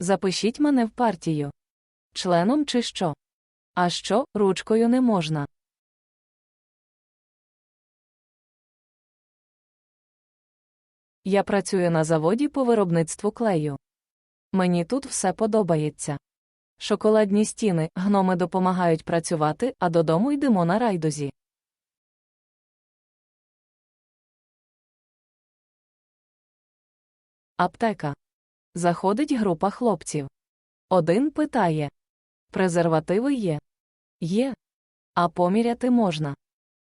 Запишіть мене в партію. Членом чи що? А що, ручкою не можна. Я працюю на заводі по виробництву клею. Мені тут все подобається. Шоколадні стіни, гноми допомагають працювати, а додому йдемо на райдузі. Аптека. Заходить група хлопців. Один питає: Презервативи є? Є. А поміряти можна.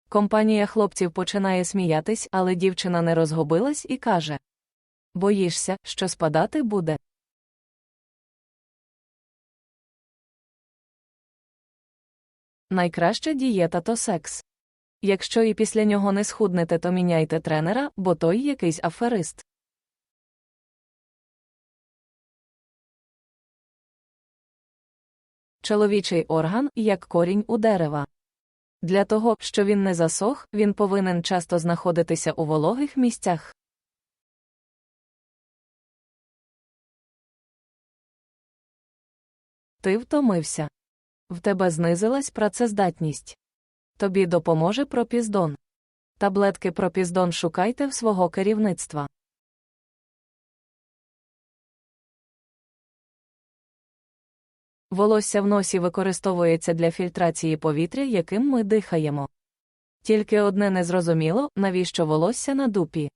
Компанія хлопців починає сміятись, але дівчина не розгубилась і каже: Боїшся, що спадати буде? Найкраща дієта то секс. Якщо і після нього не схуднете, то міняйте тренера, бо той якийсь аферист. Чоловічий орган як корінь у дерева. Для того, щоб він не засох, він повинен часто знаходитися у вологих місцях. Ти втомився. В тебе знизилась працездатність. Тобі допоможе пропіздон. Таблетки пропіздон шукайте в свого керівництва. Волосся в носі використовується для фільтрації повітря, яким ми дихаємо. Тільки одне незрозуміло, навіщо волосся на дупі.